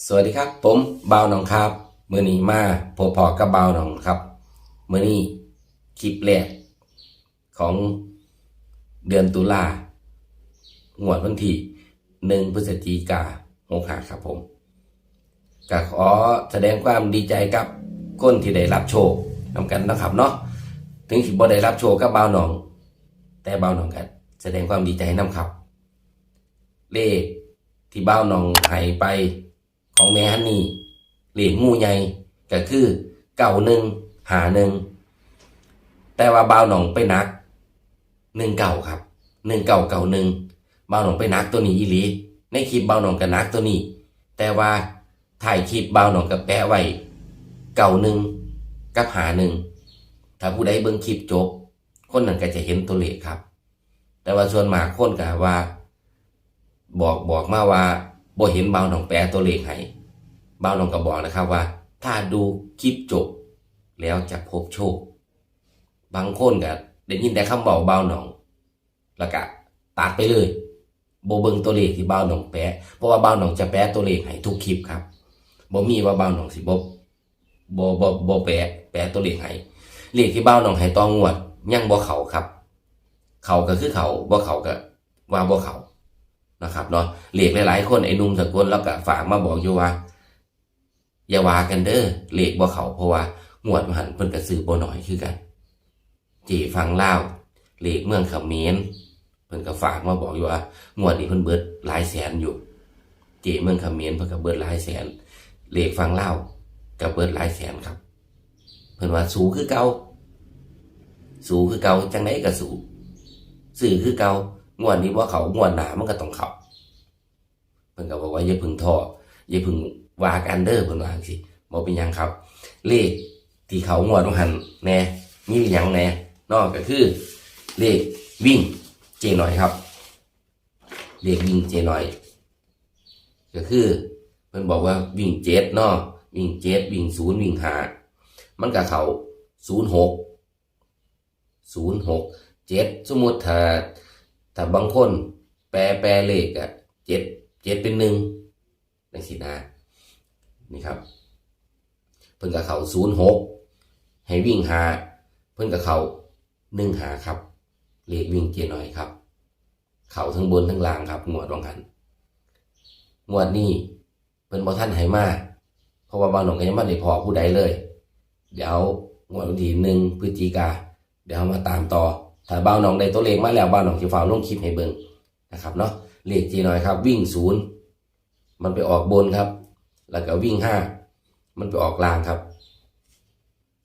สวัสดีครับ ผมบ่าวหนองครับมือนี้มาพบพอกับบ่าวหนองครับมือนี้คลิปแรกของเดือนตุลางวดวันที่หนึ่งพฤศจิกาหกหาครับผมก็ขอแสดงความดีใจกับคนที่ได้รับโชคนำกันนะครับเนาะถึงสิบ่ได้รับโชคกับบ่าวหนอง แต่บ่าวหนองกันแสดงความดีใจนํครับ เลขที่บ้าวหนองให้ไป ของแม่ฮันนี่เหรียญงูใหญ่ก็คือเก่าหนึ่งหาหนึ่งแต่ว่าบ้าวหนองไปนักหนึ่งเก่าครับหนึ่งเก่าเก่าหนึ่งบ้าวหนองไปนักตัวนี้อีหลีในคลิปบ้าวหนองก็นักตัวนี้ แต่ว่าถ่ายคลิปบ้าวหนองก็แปะไว้เก่าหนึ่งกับหาหนึ่งถ้าผู้ใดเบิ่งคลิปจบ คนนั้นก็จะเห็นตัวเลขครับ แต่ว่าส่วนมากคนก็ว่า บอกบอกมาว่า บ่เห็นเบาหนองแปลตัวเลขให้เบาหนองก็บอกนะครับว่า ถ้าดูคลิปจบ แล้วจะพบโชค บางคนก็ได้ยินแต่คำบอกเบาหนอง แล้วก็ตัดไปเลยโบเบิงตัวเลขที่เบาหนองแปะเพราะว่าเบาหนองจะแปะตัวเลขให้ทุกคลิปครับบ่มีว่าเบาหนองสิบ่บ่บ่บ่แปะแปะตัวเลขให้เลขที่เบาหนองให้ตองวด ยังบ่เขาครับ เขาก็คือเขาบ่เขาก็ว่าบ่เขา นะครับเนาะเหล็กหลายๆคนไอ้นุ่มสกุลแล้วก็ฝากมาบอกอยู่ว่าอย่าว่ากันเด้อเหล็กบ่เขาเพราะว่างวดมหันเพิ่นก็ซื้อบ่น้อยคือกันจีฟังเล่าเหล็กเมืองขมรเพิ่นก็ฝากมาบอกอยู่ว่างวดนี้เพิ่นเบิดหลายแสนอยู่เจเมืองขมรเพิ่นก็เบิดหลายแสนเหล็กฟังเล่าก็เบิดหลายแสนครับ เพิ่นว่าสูคือเก่าสูคือเก่าจังไดก็สูซื้อคือเก่า งวดนี้บ่าเขางวดหนามันก็ต้องเขาเพิ่นก็บอกว่าอย่าพึ่งท้ออย่าพึ่งวากันเด้อเพิ่นว่าจังซี่บ่เป็นยังครับ เลขที่เขางวดต้องหันแน่มีหยังแน่นอกก็คือเลขวิ่งเจหน่อยครับเลขวิ่งเจหน่อย ก็คือเพิ่นบอกว่าวิ่งเจ็ดนาะวิ่งเจ็ดวิ่งศูนย์วิ่งหามันก็เขาศูนย์หกศูนย์หกเจ็ดสมมุติถ้า ถ้าบางคนแปลแปลเลขอะเจ็ดเจ็ดเป็นหนึ่งในสินานี่ครับ เพิ่นกับเขาศูนย์หกให้วิ่งหาเพิ่นกับเขาหนึ่งหาครับ เลขวิ่งเกียร์หน่อยครับ เขาทั้งบนทั้งล่างครับงวดรองหันงวดนี้เพิ่นบอท่านให้มาเพราะว่าบางหนองก็ยังไม่ได้พอผู้ใดเลย เดี๋ยวงวดวันที่หนึ่งพฤศจิกาเดี๋ยวมาตามต่อ ถ้าบ้าวหนองได้ตัวเลขมาแล้วบ้าวหนองจะฝ่าลงคลิปให้เบิ่งนะครับเนาะเลขจีหน่อยครับ วิ่งศูนย์มันไปออกบนครับ แล้วก็วิ่งห้ามันไปออกล่างครับ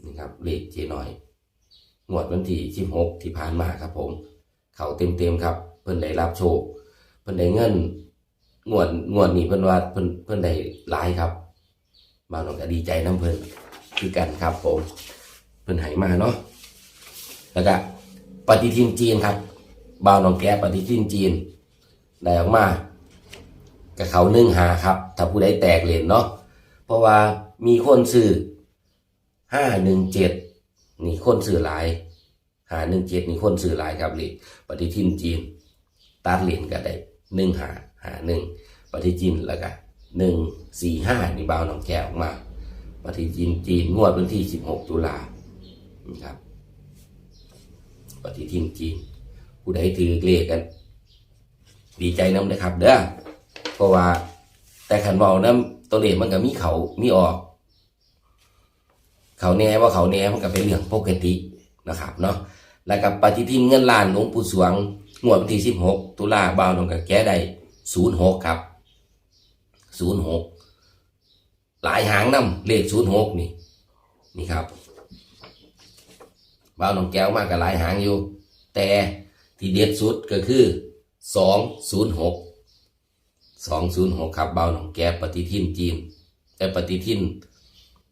นี่ครับเลขจีหน่อยงวดวันที่สิบหกที่ผ่านมาครับผม เขาเต็มเต็มครับ เพิ่นได้รับโชคเพิ่นได้เงินงวดงวดนี้เพิ่นว่าเพิ่นเพิ่นได้หลายครับบ้าวหนองก็ดีใจน้ำเพิ่นคือกันครับผม เพิ่นให้มาเนาะแล้วก็ ปฏิทินจีนครับบ่าวหนองแก้ปฏิทินจีนได้ออกมากับเขานึ่งหาครับ ถ้าผู้ใดแตกเหรียญเนาะเพราะว่ามีคนซื้อห้าหนึ่งเจ็ดนี่คนซื้อหลายหาหนึ่งเจ็ดนี่คนซื้อหลายครับเหรียญปฏิทินจีนตัดเหรียญก็ได้หนึ่งหาหาหนึ่งปฏิทินแล้วก็หนึ่งสี่ห้านี่บ่าวหนองแก้ออกมาปฏิทินจีนงวดวันที่สิบหกตุลาครับ ปฏิทินจีนผู้ใดถือเลขกัน ดีใจน้ำนะครับ เด้อเพราะว่า แต่ขันเบาน้ำตัวเลขมันก็มีเขามีออก เขาแน่ว่าเขาแน่มันก็เป็นเรื่องปกตินะครับเนาะแล้วกับปฏิทินเงินล้านหลวงปู่สวงงวดวันที่สิบหกตุลาบ่าวน้องกับแก้ได้ศูนย์หกครับศูนย์หกหลายหางน้ำเลขศูนย์หกนี่นี่ครับ บ่าวน้องแก้วมากกับหลายหางอยู่ แต่ที่เด็ดสุดก็คือสองศูนย์หกสองศูนย์หกครับเบาหนองแก้ปฏิทินจีนแต่ปฏิทิน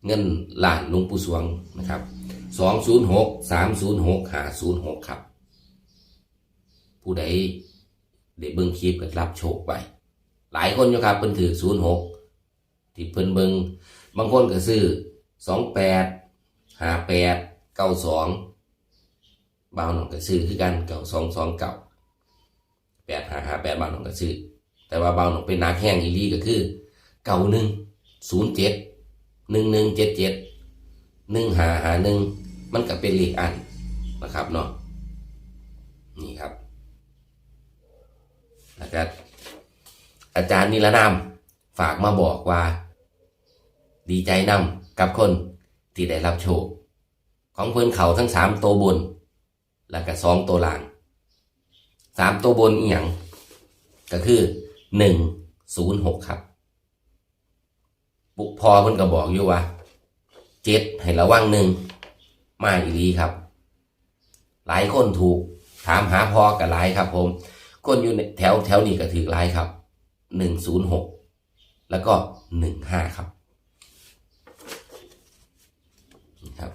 เงินล้านหลุงปู่สวงนะครับสองศูนย์หกสามศูนย์หกหาศูนย์หกครับ ผู้ใดได้เบิ่งคลิปก็รับโชคไป หลายคนอยู่ครับเพิ่นถือศูนย์หกที่เพิ่นเบิ่งบางคนก็ซื้อสองแปดหาแปดเก้าสอง บาหนองก็ซื้อคือกันเก่าสองสองเก่าแปดหาหาแปดบาหนองก็ซื้อแต่ว่าบาหนองเป็นนาแข้งอีลีก็คือ เก่าหนึ่งศูนย์เจ็ดหนึ่งหนึ่งเจ็ดเจ็ดหนึ่งหาหาหนึ่งมันก็เป็นเลขอันนะครับเนาะนี่ครับแล้วก็อาจารย์นิรนามฝากมาบอกว่า ดีใจนำกับคนที่ได้รับโชค ของเพื่อนเขาทั้งสามตัวบน แล้วก็สองตัวล่างสามตัวบนอีหยังก็คือหนึ่งศูนย์หกครับ ปุกพอเพิ่นก็บอกอยู่ว่าเจ็ดให้ระวังหนึ่งมาอีหลีครับ หลายคนถูกถามหาพอกับหลายครับ ผม คนอยู่ในแถวแถวนี้ก็ถือหลายครับหนึ่งศูนย์หกแล้วก็หนึ่งห้าครับนี่ครับ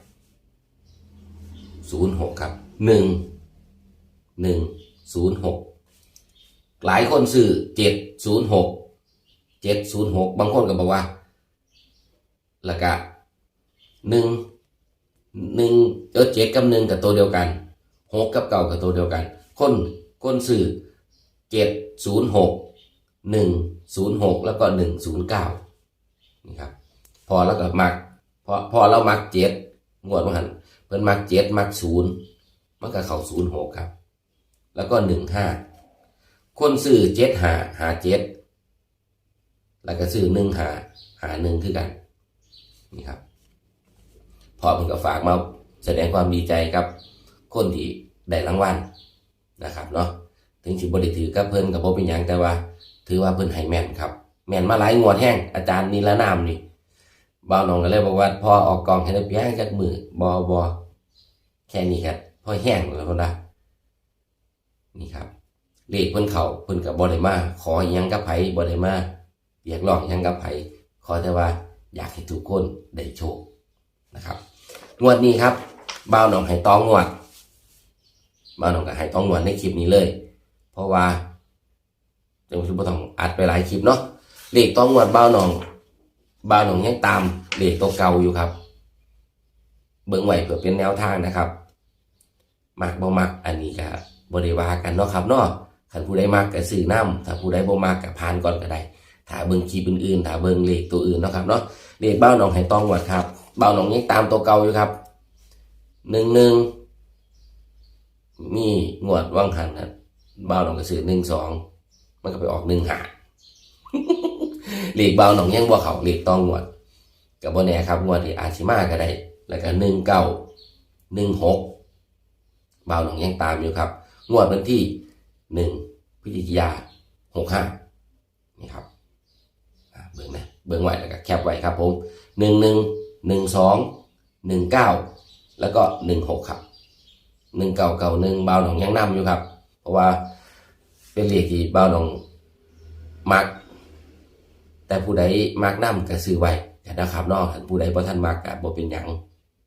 ศูนย์หกครับหนึ่งหนึ่งศูนย์หกหลายคนซื้อเจ็ดศูนย์หกเจ็ดศูนย์หกบางคนก็บอกว่าล้วก็หนึ่งหนึ่งเออเจ็ดกับหนึ่งกับตัวเดียวกันหกกับเก่ากับตัวเดียวกัน คนคนสื่อเจ็ดศูนย์หกหนึ่งศูนย์หกแล้วก็หนึ่งศูนย์เก้านี่ครับ พอแล้วก็มักพอพอเรามักเจ็ดงวดว่าหัน เพิ่นมักเจ็ดมักศูนย์มันก็เข้าศูนย์หกครับ แล้วก็หนึ่งห้าคนซื้อเจ็ดหาหาเจ็ดแล้วก็ซื้อหนึ่งหาหาหนึ่งคือกันนี่ครับ พอผมก็ฝากมาแสดงความดีใจกับ คนที่ได้รางวัลนะครับเนาะถึงสิบริถือกับเพิ่นกับผมเป็นหยังแต่ว่า ถือว่าเพิ่นให้แม่นครับ แม่นมาหลายงวดแห้งอาจารย์นิรนามนี่บ่าวน้องก็เลยบอกว่าพอออกกองให้ได้เพียงจักมือบอบอ แค่นี้ครับพอแห้งแล้วคนละนี่ครับเลขเพิ่นเขาเพิ่นกับบอได้มา ขอยังกับไผบอได้มาเรียกร้องยังกับไผขอแต่ว่าอยากให้ทุกคนได้โชคนะครับงวดนี้ครับบ่าวหนองให้ตองงวดบ่าวหนองก็ให้ตองงวดในคลิปนี้เลย เพราะว่าเดี๋ยวคุณผู้ต้องอัดไปหลายคลิปเนาะเลขตองงวดบ่าวหนองบ่าวหนองยังตามเลขตัวเก่าอยู่ครับ เบิ่งไว้เพื่อเป็นแนวทางนะครับมักบ่มักอันนี้ก็บริวากันเนาะครับเนาะคันผู้ใดมักก็ซื้อน้ำถ้าผู้ใดบ่มักก็ผ่านก่อนก็ได้ถ้าเบิ่งคลิปอื่นๆถ้าเบิ่งเลขตัวอื่นเนาะครับเนาะเลขเบ้าหนองไห้ตองวัดครับเบ้าหนองยังตามตัวเก่าอยู่ครับหนึ่งหนึ่งมีงวดว่างหันครับเบ้าหนองก็ซื้อหนึ่งสองมันก็ไปออกหนึ่งหาเลขเบ้าหนองยังบ่เขาเลขตองงวดกับบ่แน่ครับงวดที่อาชิมาก็ได้ แล้วก็หนึ่งเก้าหนึ่งหกเบาหนองยังตามอยู่ครับ งวดวันที่หนึ่งพฤศจิกายาหกห้านี่ครับเบิ่งนะเบิ่งไว้แล้วก็แคปไว้ครับผมหนึ่งหนึ่งหนึ่งสองหนึ่งเก้าแล้วก็หนึ่งหกครับหนึ่งเก้าเก้าหนึ่งเบาหนองยังนำอยู่ครับ เพราะว่าเป็นเลขที่เบาหนองมัก แต่ผู้ใดมักนำก็ซื้อไว้แต่นะครับนาะถ้าผู้ใดบ่ทันมักก็บ่เป็นหยัง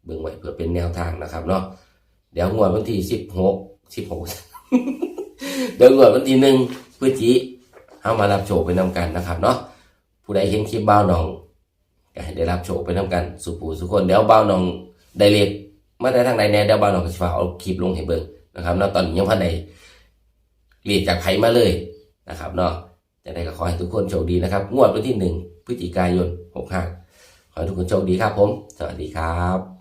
เบิ่งไว้เพื่อเป็นแนวทางนะครับเนาะเดี๋ยวงวดวันที่สิบหกสิบหกเดี๋ยวงวดวันที่หนึ่งพฤศจิเอามารับโชคไปนำกันนะครับเนาะผู้ใดเห็นคลิปบ้าวหนองก็ให้ได้รับโชคไปน้ำกันสุผูสุคนเดี๋ยวบ้าวหนองได้เรียกมาได้ทางใดแน่เดี๋ยวบ้าวหนองก็จะฝากเอาคลิปลงให้เบิ่งนะครับเนาะตอนนี้ยังพันใดเรียกจากไผมาเลยนะครับเนาะจะได้ก็ขอให้ทุกคนโชคดีนะครับ งวดวันที่หนึ่งพฤศจิกายนหกห้าขอให้ทุกคนโชคดีครับผม สวัสดีครับ